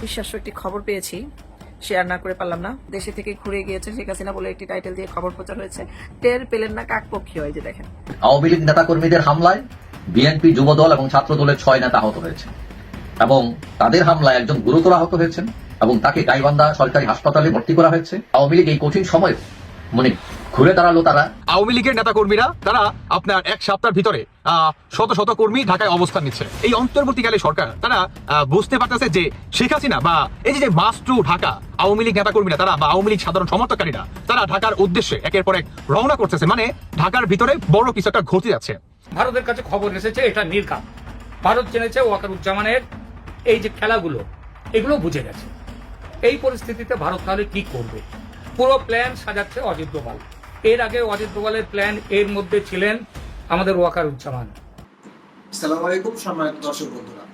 বিশ্বাস্য একটি খবর পেয়েছি। শেয়ার না করে পারলাম না। দেশে থেকে ঘুরে গিয়েছে শেখ হাসিনা বলে একটি টাইটেল দিয়ে খবর প্রচার হয়েছে। টের পেলেন না কাকপক্ষী হয় যে দেখেন। আওয়ামী লীগ নেতাকর্মীদের হামলায় বিএনপি যুবদল এবং ছাত্র দলের ছয় নেতা আহত হয়েছে। এবং তাদের হামলায় একজন গুরুতর আহত হয়েছেন এবং তাকে গাইবান্ধা সরকারি হাসপাতালে ভর্তি করা হয়েছে। আওয়ামী লীগ এই কঠিন সময়ে মানে ঘুরে দাঁড়াল তারা। আওয়ামী লীগের নেতাকর্মীরা তারা আপনার এক সপ্তাহের ভিতরে শত শত কর্মী ঢাকায় অবস্থান নিচ্ছে। এই অন্তর্বর্তীকালে সরকার তারা বুঝতে পারতেছে যে শেখ হাসিনা বা এই যে মাস টু ঢাকা আওয়ামী লীগ নেতাকর্মীরা তারা বা আওয়ামী লীগ সাধারণ সমর্থকারীরা তারা ঢাকার উদ্দেশ্যে একের পর এক রওনা করতেছে। মানে ঢাকার ভিতরে বড় কিছু একটা ঘটে যাচ্ছে। ভারতের কাছে খবর এসেছে এটা নির্কাম ভারত জেনেছে ওয়াকারুজ্জামানের এই যে খেলাগুলো এগুলো বুঝে গেছে। এই পরিস্থিতিতে ভারত তাহলে কি করবে? পুরো প্ল্যান সাজাচ্ছে অজিত দোভাল। এর আগে অজিত দোভালের প্ল্যান এর মধ্যে ছিলেন আমাদের ওয়াকারুজ্জামান। সালাম আলাইকুম, সম্মানিত দর্শক বন্ধুরা।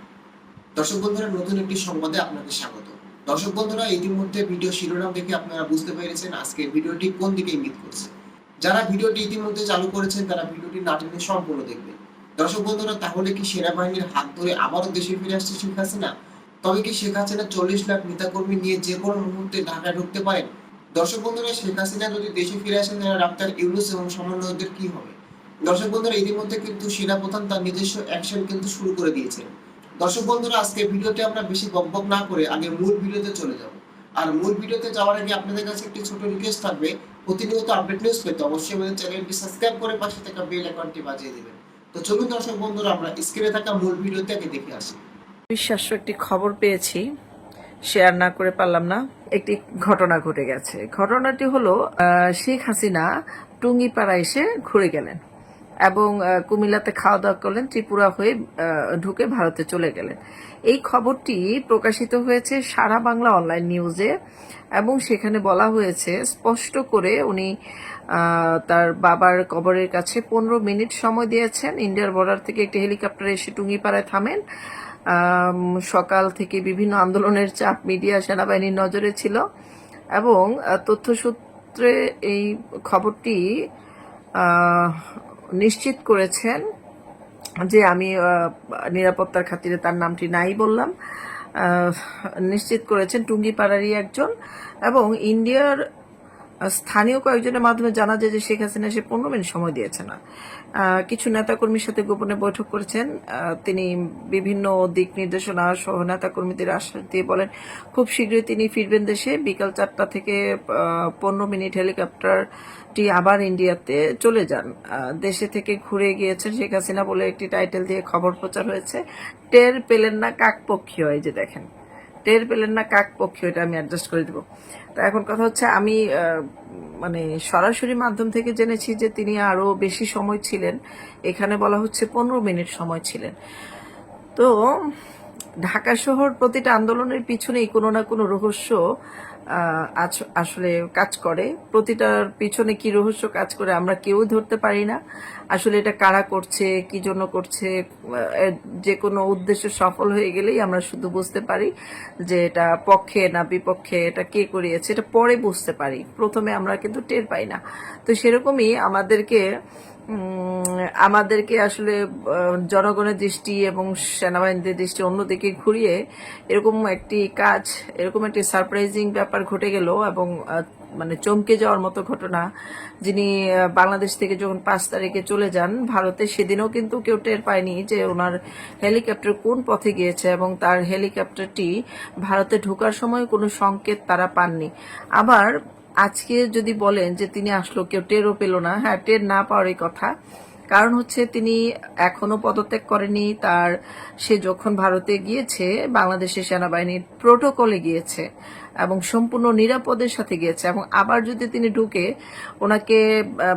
দর্শক বন্ধুরা, নতুন একটি সংবাদে আপনাদের স্বাগত। দর্শক বন্ধুরা, ইতিমধ্যে ভিডিও শিরোনাম দেখে আপনারা বুঝতে পেরেছেন আজকের ভিডিওটি কোন দিকে ইঙ্গিত করছে। যারা ভিডিওটি ইতিমধ্যে চালু করেছেন, তারা ভিডিওটি না টেনে সম্পূর্ণ দেখবেন। দর্শক বন্ধুরা, তাহলে কি সেনাবাহিনীর হাত ধরে আবারও দেশে ফিরে আসছে শেখ হাসিনা? তবে কি শেখ হাসিনা চল্লিশ লাখ নেতাকর্মী নিয়ে যে কোনো মুহূর্তে ঢাকায় ঢুকতে পারেন? দর্শক বন্ধুরা, শেখ হাসিনা যদি দেশে ফিরে আসেন, তাহলে ডাক্তার ইউনুস এবং সমন্বয়কদের কি হবে? দর্শক বন্ধুরা, ইতিমধ্যে কিন্তু সেনাপ্রধান তার নিজস্ব অ্যাকশন কিন্তু শুরু করে দিয়েছেন। দর্শক বন্ধুরা, আজকে ভিডিওতে আমরা বেশি বকবক না করে আগে মূল ভিডিওতে চলে যাব। আর মূল ভিডিওতে যাওয়ার আগে আপনাদের কাছে একটি ছোট রিকোয়েস্ট থাকবে। প্রতিনিয়ত আপডেট নিউজ পেতে অবশ্যই আমাদের চ্যানেলটি সাবস্ক্রাইব করে পাশে থাকা বেল আইকনটি বাজিয়ে দিবেন। তো চলুন দর্শক বন্ধুরা, আমরা স্ক্রিনে থাকা মূল ভিডিওতে আগে দেখে আসি। বিশ্বাস্য একটি খবর পেয়েছি। শেয়ার না করে পারলাম না। একটি ঘটনা ঘটে গেছে। ঘটনাটি হলো শেখ হাসিনা টুঙ্গিপাড়া এসে ঘুরে গেলেন এবং কুমিল্লাতে খাওয়া দাওয়া করলেন, ত্রিপুরা হয়ে ঢুকে ভারতে চলে গেলেন। এই খবরটি প্রকাশিত হয়েছে সারা বাংলা অনলাইন নিউজে এবং সেখানে বলা হয়েছে, স্পষ্ট করে উনি তার বাবার কবরের কাছে পনেরো মিনিট সময় দিয়েছেন। ইন্ডিয়ার বর্ডার থেকে একটি হেলিকপ্টার এসে টুঙ্গিপাড়ায় থামেন। সকাল থেকে বিভিন্ন আন্দোলনের চাপ মিডিয়া সেনাবাহিনীর নজরে ছিল এবং তথ্যসূত্রে এই খবরটি নিশ্চিত করেছেন যে আমি নিরাপত্তার খাতিরে তার নামটি নাই বললাম। নিশ্চিত করেছেন টুঙ্গিপাড়ারই একজন এবং ইন্ডিয়ার স্থানীয় কয়েকজনের মাধ্যমে জানা যায় যে শেখ হাসিনা সে পনেরো মিনিট সময় দিয়েছে না। কিছু নেতাকর্মীর সাথে গোপনে বৈঠক করেছেন। তিনি বিভিন্ন দিক নির্দেশনা সহ নেতাকর্মীদের আশ্বাস দিয়ে বলেন, খুব শীঘ্রই তিনি ফিরবেন দেশে। বিকাল চারটা থেকে পনেরো মিনিট হেলিকপ্টারটি আবার ইন্ডিয়াতে চলে যান। দেশে থেকে ঘুরে গিয়েছেন শেখ হাসিনা বলে একটি টাইটেল দিয়ে খবর প্রচার হয়েছে। টের পেলেন না কাকপক্ষী হয় যে দেখেন। টের পেলেন না কাক পক্ষে এটা আমি অ্যাডজাস্ট করে দেবো। তো এখন কথা হচ্ছে, আমি মানে সরাসরি মাধ্যম থেকে জেনেছি যে তিনি আরও বেশি সময় ছিলেন। এখানে বলা হচ্ছে পনেরো মিনিট সময় ছিলেন। তো ঢাকা শহর প্রতিটা আন্দোলনের পিছনেই কোনো না কোনো রহস্য আসলে কাজ করে। প্রতিটার পিছনে কি রহস্য কাজ করে আমরা কেউ ধরতে পারি না। আসলে এটা কারা করছে, কি জন্য করছে যে কোনো উদ্দেশ্য সফল হয়ে গেলেই আমরা শুধু বুঝতে পারি যে এটা পক্ষে না বিপক্ষে, এটা কে করিয়েছে, এটা পরে বুঝতে পারি। প্রথমে আমরা কিন্তু টের পাই না। তো সেরকমই আমাদেরকে আমাদেরকে আসলে জনগণের দৃষ্টি এবং সেনাবাহিনীদের দৃষ্টি অন্যদিকে ঘুরিয়ে এরকম একটি কাজ, এরকম একটি সারপ্রাইজিং ব্যাপার ঘটে গেল এবং মানে চমকে যাওয়ার মতো ঘটনা। যিনি বাংলাদেশ থেকে যখন পাঁচ তারিখে চলে যান ভারতে, সেদিনও কিন্তু কেউ টের পায়নি যে ওনার হেলিকপ্টার কোন পথে গিয়েছে এবং তার হেলিকপ্টারটি ভারতে ঢোকার সময় কোনো সংকেত তারা পাননি। আবার আজকে যদি বলেন যে তিনি আসলো, কেউ টেরও পেল না। হ্যাঁ টের না পাওয়ারই কথা। কারণ হচ্ছে তিনি এখনও পদত্যাগ করেনি। তার, সে যখন ভারতে গিয়েছে, বাংলাদেশের সেনাবাহিনীর প্রোটোকলে গিয়েছে। এবং সম্পূর্ণ নিরাপদের সাথে গিয়েছে। এবং আবার যদি তিনি ঢুকে, ওনাকে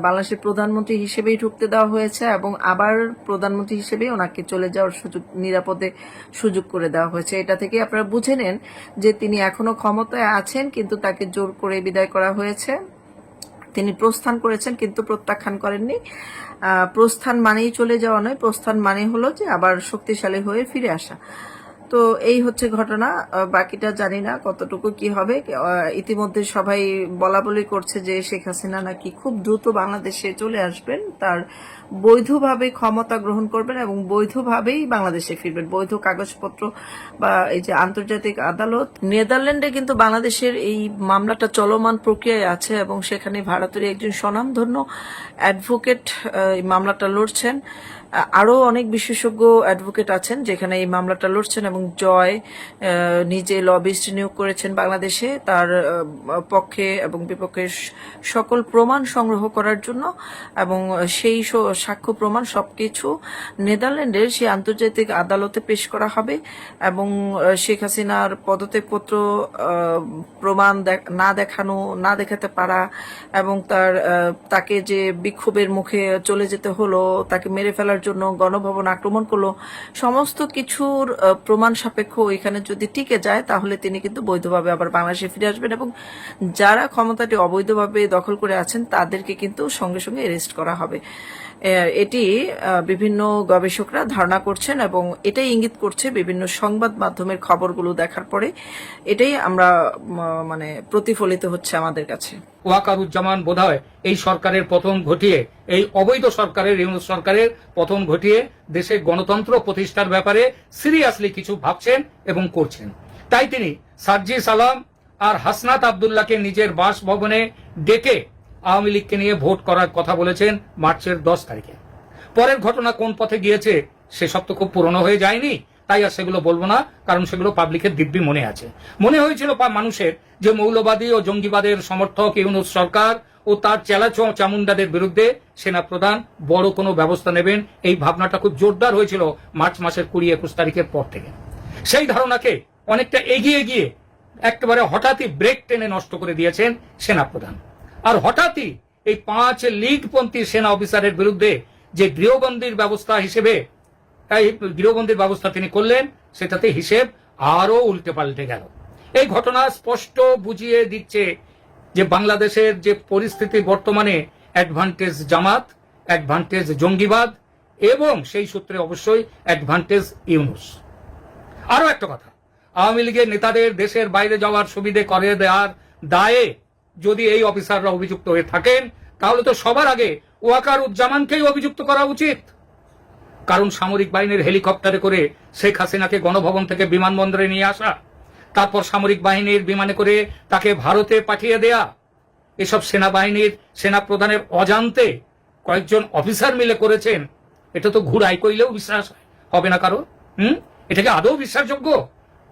বাংলাদেশের প্রধানমন্ত্রী হিসেবেই ঢুকতে দেওয়া হয়েছে এবং আবার প্রধানমন্ত্রী হিসেবে ওনাকে চলে যাওয়ার সুযোগ, নিরাপদে সুযোগ করে দেওয়া হয়েছে। এটা থেকে আপনারা বুঝে নেন যে তিনি এখনও ক্ষমতায় আছেন, কিন্তু তাকে জোর করে বিদায় করা হয়েছে। তিনি প্রস্থান করেছেন, কিন্তু প্রত্যাখ্যান করেননি। প্রস্থান মানেই চলে যাওয়া নয়। প্রস্থান মানে হলো যে আবার শক্তিশালী হয়ে ফিরে আসা। তো এই হচ্ছে ঘটনা। বাকিটা জানি না কতটুকু কি হবে। ইতিমধ্যে সবাই বলা বলি করছে যে শেখ হাসিনা নাকি খুব দ্রুত বাংলাদেশে চলে আসবেন। তার বৈধভাবে ক্ষমতা গ্রহণ করবেন এবং বৈধভাবেই বাংলাদেশে ফিরবেন। বৈধ কাগজপত্র বা এই যে আন্তর্জাতিক আদালত, নেদারল্যান্ডে কিন্তু বাংলাদেশের এই মামলাটা চলমান প্রক্রিয়ায় আছে এবং সেখানে ভারতের একজন স্বনামধন্য অ্যাডভোকেট এই মামলাটা লড়ছেন। আরও অনেক বিশেষজ্ঞ অ্যাডভোকেট আছেন, যেখানে এই মামলাটা লড়ছেন এবং জয় নিজে লবিস্ট নিয়োগ করেছেন বাংলাদেশে। তার পক্ষে এবং বিপক্ষে সকল প্রমাণ সংগ্রহ করার জন্য এবং সেই সাক্ষ্য প্রমাণ সবকিছু নেদারল্যান্ডের সেই আন্তর্জাতিক আদালতে পেশ করা হবে এবং শেখ হাসিনার পদত্যাগপত্র প্রমাণ না দেখানো, না দেখাতে পারা এবং তার তাকে যে বিক্ষোভের মুখে চলে যেতে হলো, তাকে মেরে ফেলার জন্য গণভবন আক্রমণ করল। সমস্ত কিছুর প্রমাণ সাপেক্ষ এখানে যদি টিকে যায়, তাহলে তিনি কিন্তু বৈধভাবে আবার বাংলাদেশে ফিরে আসবেন এবং যারা ক্ষমতাটি অবৈধভাবে দখল করে আছেন, তাদেরকে কিন্তু সঙ্গে সঙ্গে অ্যারেস্ট করা হবে। এটি বিভিন্ন গবেষকরা ধারণা করছেন এবং এটাই ইঙ্গিত করছে বিভিন্ন সংবাদ মাধ্যমের খবরগুলো দেখার পরে এটাই আমরা মানে প্রতিফলিত হচ্ছে আমাদের কাছে। ওয়াকারুজ্জামান বোধহয় এই সরকারের পতন ঘটিয়ে, এই অবৈধ সরকারের সরকারের পতন ঘটিয়ে দেশে গণতন্ত্র প্রতিষ্ঠার ব্যাপারে সিরিয়াসলি কিছু ভাবছেন এবং করছেন। তাই তিনি সার্জি সালাম আর হাসনাত আবদুল্লাহকে নিজের বাসভবনে ডেকে আওয়ামী লীগকে নিয়ে ভোট করার কথা বলেছেন মার্চের দশ তারিখে। পরের ঘটনা কোন পথে গিয়েছে, সেসব তো খুব পুরনো হয়ে যায়নি, তাই আর সেগুলো বলব না, কারণ সেগুলো পাবলিকের দিব্যি মনে আছে। মনে হয়েছিল মানুষের যে মৌলবাদী ও জঙ্গিবাদের সমর্থক ইউনুস সরকার ও তার চেলা চামুন্ডাদের বিরুদ্ধে সেনা প্রধান বড় কোনো ব্যবস্থা নেবেন, এই ভাবনাটা খুব জোরদার হয়েছিল মার্চ মাসের কুড়ি একুশ তারিখের পর থেকে। সেই ধারণাকে অনেকটা এগিয়ে গিয়ে একেবারে হঠাৎই ব্রেক টেনে নষ্ট করে দিয়েছেন সেনাপ্রধান। আর হঠাৎই এই পাঁচ লীগপন্থী সেনা অফিসারের বিরুদ্ধে যে গৃহবন্দির ব্যবস্থা হিসেবে গৃহবন্দির ব্যবস্থা তিনি করলেন, সেটাতে হিসেব আরও উল্টে পাল্টে গেল। এই ঘটনা স্পষ্ট বুঝিয়ে দিচ্ছে যে বাংলাদেশের যে পরিস্থিতি বর্তমানে অ্যাডভান্টেজ জামাত অ্যাডভান্টেজ জঙ্গিবাদ, এবং সেই সূত্রে অবশ্যই অ্যাডভান্টেজ ইউনুস। আরও একটা কথা, আওয়ামী লীগের নেতাদের দেশের বাইরে যাওয়ার সুবিধে করে দেওয়ার দায়ে যদি এই অফিসাররা অভিযুক্ত হয়ে থাকেন, তাহলে তো সবার আগে ওয়াকার উজ্জামানকেই অভিযুক্ত করা উচিত। কারণ সামরিক বাহিনীর হেলিকপ্টারে করে শেখ হাসিনাকে গণভবন থেকে বিমানবন্দরে নিয়ে আসা, তারপর সামরিক বাহিনীর বিমানে করে তাকে ভারতে পাঠিয়ে দেয়া, এসব সেনাবাহিনীর সেনা প্রধানের অজান্তে কয়েকজন অফিসার মিলে করেছেন। এটা তো ঘুরাই কইলেও বিশ্বাস হবে না কারও, হুম? এটাকে আদৌ বিশ্বাসযোগ্য?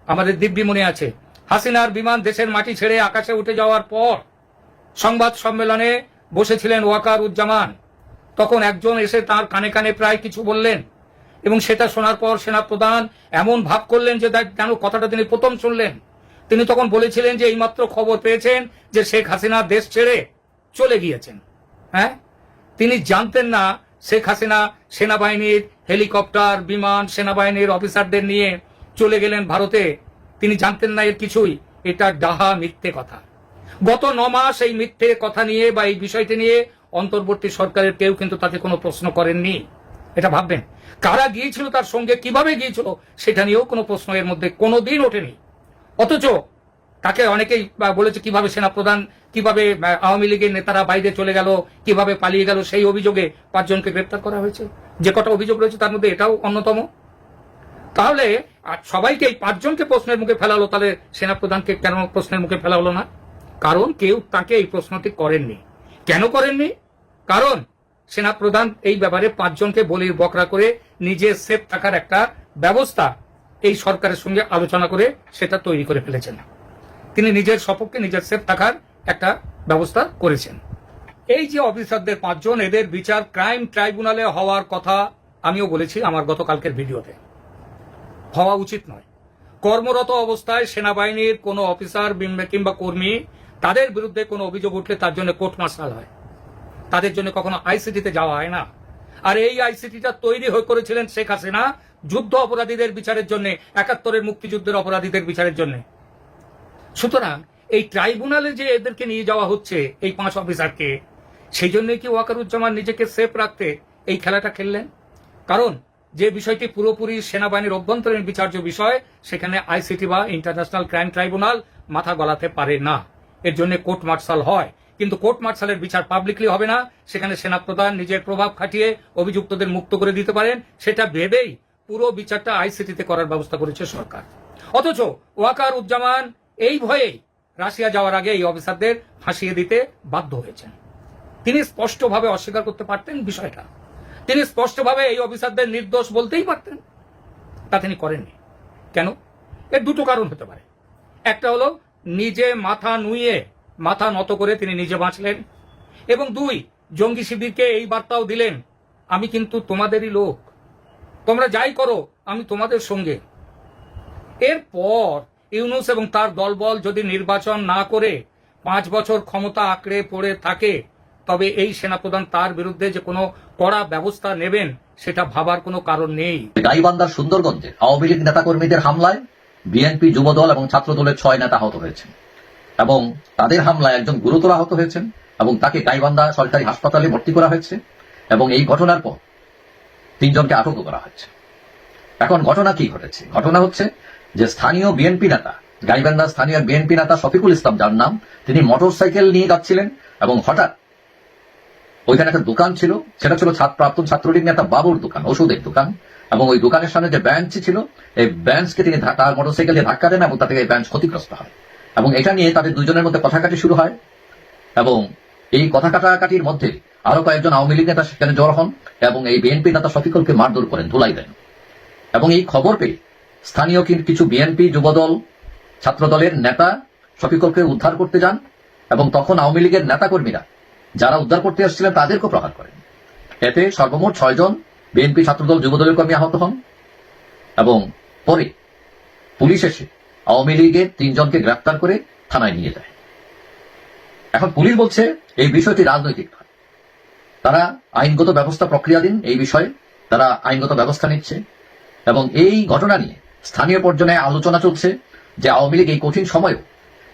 আমাদের দিব্যি মনে আছে, হাসিনার বিমান দেশের মাটি ছেড়ে আকাশে উঠে যাওয়ার পর সংবাদ সম্মেলনে বসেছিলেন ওয়াকার উজ্জামান তখন একজন এসে তার কানে কানে প্রায় কিছু বললেন এবং সেটা শোনার পর সেনাপ্রধান এমন ভাব করলেন যে কেন কথাটা তিনি প্রথম শুনলেন। তিনি তখন বলেছিলেন যে এইমাত্র খবর পেয়েছেন যে শেখ হাসিনা দেশ ছেড়ে চলে গিয়েছেন। হ্যাঁ? তিনি জানতেন না শেখ হাসিনা সেনাবাহিনীর হেলিকপ্টার, বিমান, সেনাবাহিনীর অফিসারদের নিয়ে চলে গেলেন ভারতে। তিনি জানতেন না এর কিছুই। এটা ডাহা মিথ্যে কথা। গত ন মাস এই মিথ্যে কথা নিয়ে বা এই বিষয়টি নিয়ে অন্তর্বর্তী সরকারের কেউ কিন্তু তাতে কোনো প্রশ্ন করেননি। এটা ভাববেন। কারা গিয়েছিল তার সঙ্গে, কীভাবে গিয়েছিল, সেটা নিয়েও কোনো প্রশ্ন এর মধ্যে কোনোদিন ওঠেনি। অথচ তাকে অনেকেই বলেছে কীভাবে সেনাপ্রধান, কীভাবে আওয়ামী লীগের নেতারা বাইরে চলে গেল, কীভাবে পালিয়ে গেল, সেই অভিযোগে পাঁচজনকে গ্রেপ্তার করা হয়েছে। যে কটা অভিযোগ রয়েছে তার মধ্যে এটাও অন্যতম। তাহলে সবাইকে এই পাঁচজনকে প্রশ্নের মুখে ফেলালো, তাহলে সেনাপ্রধানকে কেন প্রশ্নের মুখে ফেলা হলো না? কারণ কেউ তাকে এই প্রশ্নটি করেননি। কেন করেননি? কারণ সেনাপ্রধান এই ব্যাপারে পাঁচজনকে বলির বকরা করে নিজে সেফ থাকার একটা ব্যবস্থা এই সরকারের সঙ্গে আলোচনা করে সেটা তৈরি করে ফেলেছেন। তিনি নিজের সপক্ষে নিজের সেফ থাকার একটা ব্যবস্থা করেছেন। এই যে অফিসারদের পাঁচজন, এদের বিচার ক্রাইম ট্রাইব্যুনালে হওয়ার কথা আমিও বলেছি আমার গতকালকের ভিডিওতে। হওয়া উচিত নয়। কর্মরত অবস্থায় সেনাবাহিনীর কোনো অফিসার কিংবা কর্মী তাদের বিরুদ্ধে কোনো অভিযোগ উঠলে তার জন্য কোর্ট মার্শাল হয়। তাদের জন্য কখনো আইসিটিতে যাওয়া হয় না। আর এই আইসিটিটা তৈরি হয়ে করেছিলেন শেখ হাসিনা যুদ্ধ অপরাধীদের বিচারের জন্য, একাত্তরের মুক্তিযুদ্ধের অপরাধীদের বিচারের জন্য। সুতরাং এই ট্রাইব্যুনালে যে এদেরকে নিয়ে যাওয়া হচ্ছে, এই পাঁচ অফিসারকে, সেই জন্যই কি ওয়াকারুজ্জামান নিজেকে সেফ রাখতে এই খেলাটা খেললেন? কারণ যে বিষয়টি পুরোপুরি সেনাবাহিনীর অভ্যন্তরীণ বিচার্য বিষয়, সেখানে আইসিটি বা ইন্টারন্যাশনাল ক্রাইম ট্রাইব্যুনাল মাথা গলাতে পারে না। এর জন্য কোর্ট মার্শাল হয়। কিন্তু কোর্ট মার্শালের বিচার পাবলিকলি হবে না। সেখানে সেনাপ্রধান নিজের প্রভাব খাটিয়ে অভিযুক্তদের মুক্ত করে দিতে পারেন। সেটা ভেবেই পুরো বিচারটা আইসিটিতে করার ব্যবস্থা করেছে সরকার। অথচ ওয়াকার উজ্জামান এই ভয়েই রাশিয়া যাওয়ার আগে এই অফিসারদের ফাঁসিয়ে দিতে বাধ্য হয়েছেন। তিনি স্পষ্টভাবে অস্বীকার করতে পারতেন বিষয়টা। তিনি স্পষ্টভাবে এই অফিসারদের নির্দোষ বলতেই পারতেন। তা তিনি করেননি। কেন? এর দুটো কারণ হতে পারে। একটা হলো নিজে মাথা নুইয়ে, মাথা নত করে তিনি নিজে বাঁচলেন। এবং দুই, জঙ্গি শিবিরকে এই বার্তাও দিলেন, আমি কিন্তু তোমাদেরই লোক। তোমরা যাই করো, আমি তোমাদের সঙ্গে। এরপর ইউনুস এবং তার দলবল যদি নির্বাচন না করে পাঁচ বছর ক্ষমতা আঁকড়ে পড়ে থাকে, তবে এই সেনাপ্রধান তার বিরুদ্ধে যে কোনো কড়া ব্যবস্থা নেবেন, সেটা ভাবার কোনো কারণ নেই। গাইবান্ধার সুন্দরগঞ্জে আওয়ামী লীগ নেতাকর্মীদের হামলায় বিএনপি যুবদল এবং ছাত্র দলের ছয় নেতা আহত হয়েছেন এবং তাদের হামলায় একজন গুরুতর আহত হয়েছেন এবং তাকে গাইবান্ধা সরকারি হাসপাতালে ভর্তি করা হয়েছে এবং এই ঘটনার পর তিনজনকে আটক করা হয়েছে। এখন ঘটনা কি ঘটেছে? ঘটনা হচ্ছে যে স্থানীয় বিএনপি নেতা, গাইবান্ধা স্থানীয় বিএনপি নেতা শফিকুল ইসলাম, যার নাম, তিনি মোটরসাইকেল নিয়ে যাচ্ছিলেন এবং হঠাৎ ওইখানে একটা দোকান ছিল, সেটা ছিল ছাত্র প্রাক্তন ছাত্রলীগ নেতা বাবুর দোকান, ওষুধের দোকান। এবং ওই দোকানের সামনে যে বেঞ্চ ছিল, এই বেঞ্চকে তিনি তার মোটরসাইকেল দিয়ে ধাক্কা দেন এবং তাতে এই বেঞ্চ ক্ষতিগ্রস্ত হয়। এবং এটা নিয়ে তাদের দুজনের মধ্যে কথা কাটি শুরু হয়। এবং এই কথা কাটাকাটির মধ্যে আরও কয়েকজন আওয়ামী লীগ নেতা সেখানে জড় হন এবং এই বিএনপি নেতা শফিকুলকে মারধর করেন, ধুলাই দেন। এবং এই খবর পেয়ে স্থানীয় কিছু বিএনপি যুবদল, ছাত্রদলের নেতা শফিকুলকে উদ্ধার করতে যান এবং তখন আওয়ামী লীগের নেতাকর্মীরা যারা উদ্ধার করতে এসেছিলেন তাদেরকেও প্রহার করেন। এতে সর্বমোট ছয়জন বিএনপি ছাত্রদল যুবদলের কর্মী আহত হন এবং পরে পুলিশ এসে আওয়ামী লীগের তিনজনকে গ্রেপ্তার করে থানায় নিয়ে যায়। এখন পুলিশ বলছে এই বিষয়টি রাজনৈতিক নয়। তারা আইনগত ব্যবস্থা প্রক্রিয়াধীন এই বিষয়ে তারা আইনগত ব্যবস্থা নিচ্ছে এবং এই ঘটনা নিয়ে স্থানীয় পর্যায়ে আলোচনা চলছে যে আওয়ামী লীগ এই কঠিন সময়েও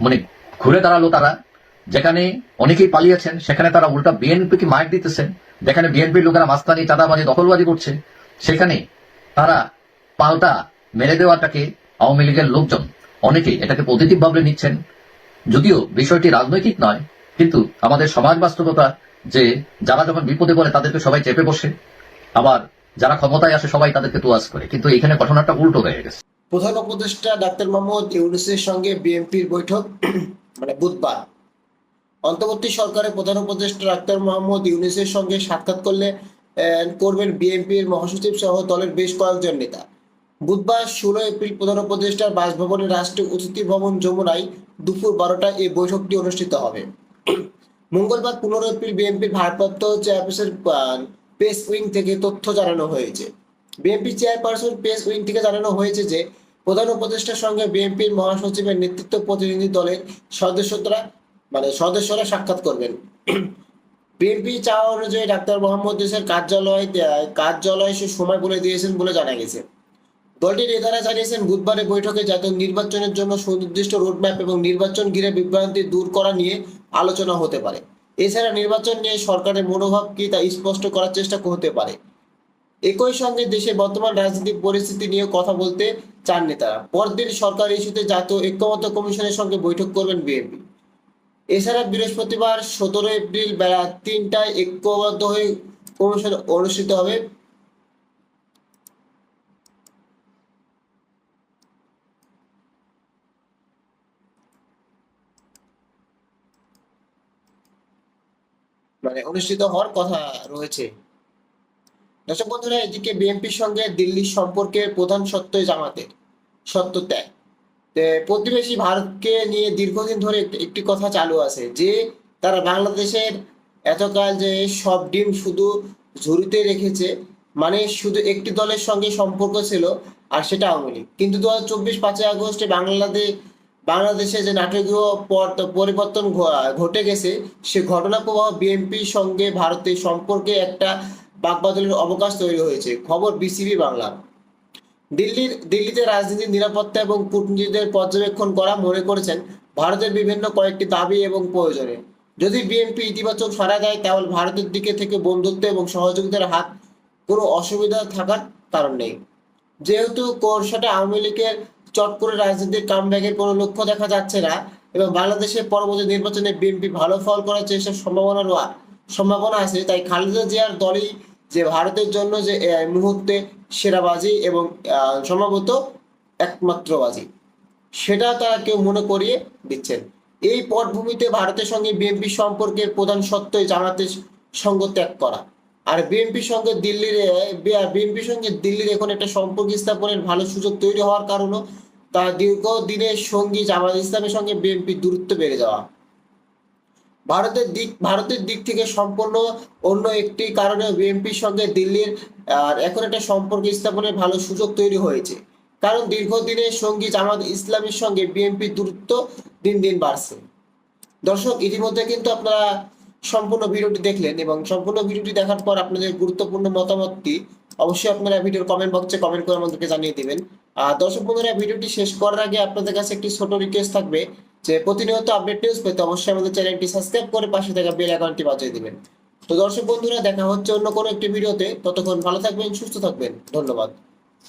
মানে ঘুরে দাঁড়াল তারা যেখানে অনেকেই পালিয়েছেন, সেখানে তারা উল্টা বিএনপিকে মাইক দিতেছেন, যেখানে বিএনপির লোকেরা মাস্তানি, চাঁদাবাজি, দখলবাজি করছে, সেখানে তারা পাল্টা মেরে দেওয়াটাকে আওয়ামী লীগের লোকজন অনেকে এটাকে পজিটিভ ভাবে নিচ্ছেন। যদিও বিষয়টি রাজনৈতিক নয়, কিন্তু আমাদের সমাজ বাস্তবতা যে যারা যখন বিপদে পড়ে তাদেরকে সবাই চেপে বসে, আবার যারা ক্ষমতায় আসে সবাই তাদেরকে তোয়াজ করে। কিন্তু এখানে ঘটনাটা উল্টো হয়ে গেছে। প্রধান উপদেষ্টা ডাক্তার মোহাম্মদ ইউনুসের সঙ্গে বিএনপির বৈঠক মানে বুধবার। অন্তর্বর্তী সরকারের প্রধান উপদেষ্টা ডাক্তার মোহাম্মদ ইউনিসের সঙ্গে সাক্ষাৎ করলে করবেন বিএনপির মহাসচিব সহ দলের বেশ কয়েকজন নেতা। বুধবার ষোলো এপ্রিল প্রধান উপদেষ্টার বাসভবনে রাষ্ট্রীয় অতিথি ভবন যমুনায় দুপুর বারোটায় এই বৈঠকটি অনুষ্ঠিত হবে। মঙ্গলবার পনেরো এপ্রিল বিএনপির ভারপ্রাপ্ত চেয়ারপারসন প্রেস উইং থেকে তথ্য জানানো হয়েছে। বিএনপি চেয়ারপারসন প্রেস উইং থেকে জানানো হয়েছে যে, প্রধান উপদেষ্টার সঙ্গে বিএনপির মহাসচিবের নেতৃত্ব প্রতিনিধি দলের সদস্যরা মানে সদস্যরা সাক্ষাৎ করবেন। বিএনপি চাওয়া অনুযায়ী ডাক্তার মোহাম্মদ দেশের কার্যালয় কার্যালয় সে সময় বলে দিয়েছেন বলে জানা গেছে। দলটির নেতারা জানিয়েছেন বুধবারের বৈঠকে জাতীয় নির্বাচনের জন্য সুনির্দিষ্ট রোডম্যাপ এবং নির্বাচন ঘিরে বিভ্রান্তি দূর করা নিয়ে আলোচনা হতে পারে। এছাড়া নির্বাচন নিয়ে সরকারের মনোভাব কি তা স্পষ্ট করার চেষ্টা হতে পারে। একই সঙ্গে দেশে বর্তমান রাজনৈতিক পরিস্থিতি নিয়ে কথা বলতে চান নেতারা। পরদিন সরকার ইস্যুতে জাতীয় ঐক্যমত্য কমিশনের সঙ্গে বৈঠক করবেন বিএনপি। এছাড়া বৃহস্পতিবার সতেরো এপ্রিল বেলা তিনটায় ঐক্যবদ্ধ হয়ে কমিশন অনুষ্ঠিত হবে। মানে অনুষ্ঠিত হওয়ার কথা রয়েছে। দর্শক বন্ধুরা, এদিকে বিএনপির সঙ্গে দিল্লির সম্পর্কের প্রধান সত্যই জামাতের। সত্য ত্যাগ। প্রতিবেশী ভারতকে নিয়ে দীর্ঘদিন ধরে একটি- কথা চালু আছে যে, তারা বাংলাদেশের এতকাল যে সব ডিম শুধু ঝুড়িতে রেখেছে মানে শুধু একটি দলের সঙ্গে সম্পর্ক ছিল আর সেটা আওয়ামী লীগ। কিন্তু দু হাজার চব্বিশ পাঁচই আগস্টে বাংলাদেশ বাংলাদেশে যে নাটকীয় পর- পরিবর্তন ঘটে গেছে, সে ঘটনা প্রবাহ বিএনপির সঙ্গে ভারতের সম্পর্কে একটা বাকবাদলের অবকাশ তৈরি হয়েছে। খবর বিসিবি বাংলা। দিল্লির, দিল্লিতে রাজনীতির নিরাপত্তা এবং কূটনীতিদের পর্যবেক্ষণ করা মনে করেছেন ভারতের বিভিন্ন কয়েকটি দাবি এবং প্রয়োজনে। যদি বিএনপি ইতিবাচক সারা দেয়, তাহলে ভারতের দিকে থেকে বন্ধুত্ব এবং সহযোগিতার হাত কোনো অসুবিধা থাকার কারণ নেই। যেহেতু কোরসাটা আওয়ামী লীগের চট করে রাজনীতির কামব্যাকের কোনো লক্ষ্য দেখা যাচ্ছে না, এবং বাংলাদেশের পরবর্তী নির্বাচনে বিএনপি ভালো ফল করার চেষ্টা সম্ভাবনা সম্ভাবনা আছে, তাই খালেদা জিয়ার দলই যে ভারতের জন্য যে মুহূর্তে সেরাবাজি এবং সম্ভবত একমাত্র বাজি সেটা তারা কেউ মনে করিয়ে দিচ্ছেন। এই পটভূমিতে ভারতের সঙ্গে বিএনপি সম্পর্কের প্রধান সত্যই জামাতের সঙ্গ ত্যাগ করা। আর বিএনপির সঙ্গে দিল্লির বিএনপির সঙ্গে দিল্লির এখন একটা সম্পর্ক স্থাপনের ভালো সুযোগ তৈরি হওয়ার কারণও তা দীর্ঘ দিনের সঙ্গী জামাত ইসলামের সঙ্গে বিএনপির দূরত্ব বেড়ে যাওয়া। ভারতের দিক ভারতের দিক থেকে সম্পূর্ণ অন্য একটি কারণে বিএনপির সঙ্গে দিল্লির, আর এখন একটা সম্পর্ক স্থাপনের ভালো সুযোগ তৈরি হয়েছে। কারণ দীর্ঘদিনের সঙ্গী জামাত ইসলামের সঙ্গে বিএনপির দূরত্ব দিন দিন বাড়ছে। দর্শক, ইতিমধ্যে কিন্তু আপনারা সম্পূর্ণ ভিডিওটি দেখলেন এবং সম্পূর্ণ ভিডিওটি দেখার পর আপনাদের গুরুত্বপূর্ণ মতামতটি অবশ্যই আপনারা ভিডিওর কমেন্ট বক্সে কমেন্ট করে আমাদেরকে জানিয়ে দিবেন। আর দর্শক বন্ধুরা, ভিডিওটি শেষ করার আগে আপনাদের কাছে একটি ছোট রিকোয়েস্ট থাকবে। যে প্রতিনিয়ত আপডেট নিউজ পেতে অবশ্যই আমাদের চ্যানেলটি সাবস্ক্রাইব করে পাশে থাকা বেল আইকনটি বাজিয়ে দিবেন। তো দর্শক বন্ধুরা, দেখা হচ্ছে অন্য কোনো একটি ভিডিওতে ততক্ষণ ভালো থাকবেন, সুস্থ থাকবেন। ধন্যবাদ।